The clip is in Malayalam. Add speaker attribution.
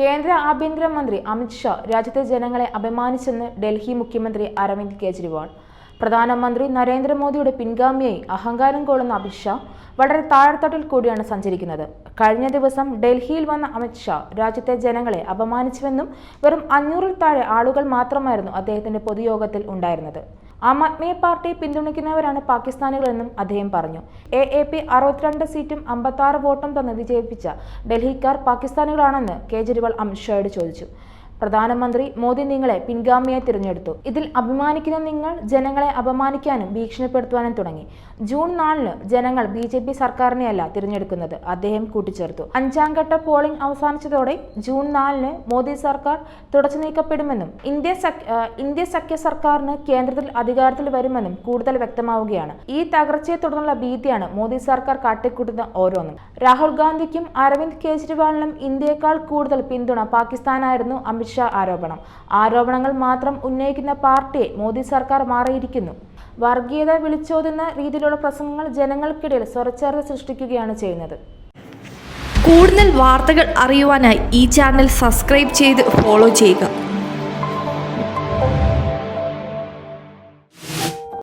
Speaker 1: കേന്ദ്ര ആഭ്യന്തരമന്ത്രി അമിത്ഷാ രാജ്യത്തെ ജനങ്ങളെ അപമാനിച്ചെന്ന് ഡൽഹി മുഖ്യമന്ത്രി അരവിന്ദ് കെജ്രിവാൾ. പ്രധാനമന്ത്രി നരേന്ദ്രമോദിയുടെ പിൻഗാമിയായി അഹങ്കാരം കൊള്ളുന്ന അമിത്ഷാ വളരെ താഴെത്തട്ടിൽ കൂടിയാണ് സഞ്ചരിക്കുന്നത്. കഴിഞ്ഞ ദിവസം ഡൽഹിയിൽ വന്ന അമിത്ഷാ രാജ്യത്തെ ജനങ്ങളെ അപമാനിച്ചുവെന്നും വെറും അഞ്ഞൂറിൽ താഴെ ആളുകൾ മാത്രമായിരുന്നു അദ്ദേഹത്തിന്റെ പൊതുയോഗത്തിൽ ഉണ്ടായിരുന്നത്. ആം ആദ്മി പാർട്ടി പിന്തുണയ്ക്കുന്നവരാണ് പാകിസ്ഥാനികളെന്നും അദ്ദേഹം പറഞ്ഞു. എ എ പി അറുപത്തിരണ്ട് സീറ്റും അമ്പത്താറ് വോട്ടും തന്ന് വിജയിപ്പിച്ച ഡൽഹിക്കാർ പാകിസ്ഥാനികളാണെന്ന് കേജ്രിവാൾ അമിത്ഷായോട് ചോദിച്ചു. പ്രധാനമന്ത്രി മോദി നിങ്ങളെ പിൻഗാമിയായി തിരഞ്ഞെടുത്തു. ഇതിൽ അഭിമാനിക്കുന്ന നിങ്ങൾ ജനങ്ങളെ അപമാനിക്കാനും ഭീഷണിപ്പെടുത്തുവാനും തുടങ്ങി. ജൂൺ നാലിന് ജനങ്ങൾ ബി ജെ പി സർക്കാരിനെയല്ല തിരഞ്ഞെടുക്കുന്നത്. അദ്ദേഹം കൂട്ടിച്ചേർത്തു. അഞ്ചാം ഘട്ട പോളിംഗ് അവസാനിച്ചതോടെ ജൂൺ നാലിന് മോദി സർക്കാർ തുടച്ചു നീക്കപ്പെടുമെന്നും ഇന്ത്യ ഇന്ത്യ സഖ്യ സർക്കാരിന് കേന്ദ്രത്തിൽ അധികാരത്തിൽ വരുമെന്നും കൂടുതൽ വ്യക്തമാവുകയാണ്. ഈ തകർച്ചയെ തുടർന്നുള്ള ഭീതിയാണ് മോദി സർക്കാർ കാട്ടിക്കൂട്ടുന്ന ഓരോന്നും. രാഹുൽ ഗാന്ധിക്കും അരവിന്ദ് കെജ്രിവാളിനും ഇന്ത്യയെക്കാൾ കൂടുതൽ പിന്തുണ പാകിസ്ഥാനായിരുന്നു അമിത്ഷാ ആരോപണം. ആരോപണങ്ങൾ മാത്രം ഉന്നയിക്കുന്ന പാർട്ടിയെ മോദി സർക്കാർ മാറിയിരിക്കുന്നു. വർഗീയത വിളിച്ചോതുന്ന രീതിയിലുള്ള പ്രസംഗങ്ങൾ ജനങ്ങൾക്കിടയിൽ സ്വരച്ചേർച്ച സൃഷ്ടിക്കുകയാണ് ചെയ്യുന്നത്.
Speaker 2: കൂടുതൽ വാർത്തകൾ അറിയുവാനായി ഈ ചാനൽ സബ്സ്ക്രൈബ് ചെയ്ത് ഫോളോ ചെയ്യുക.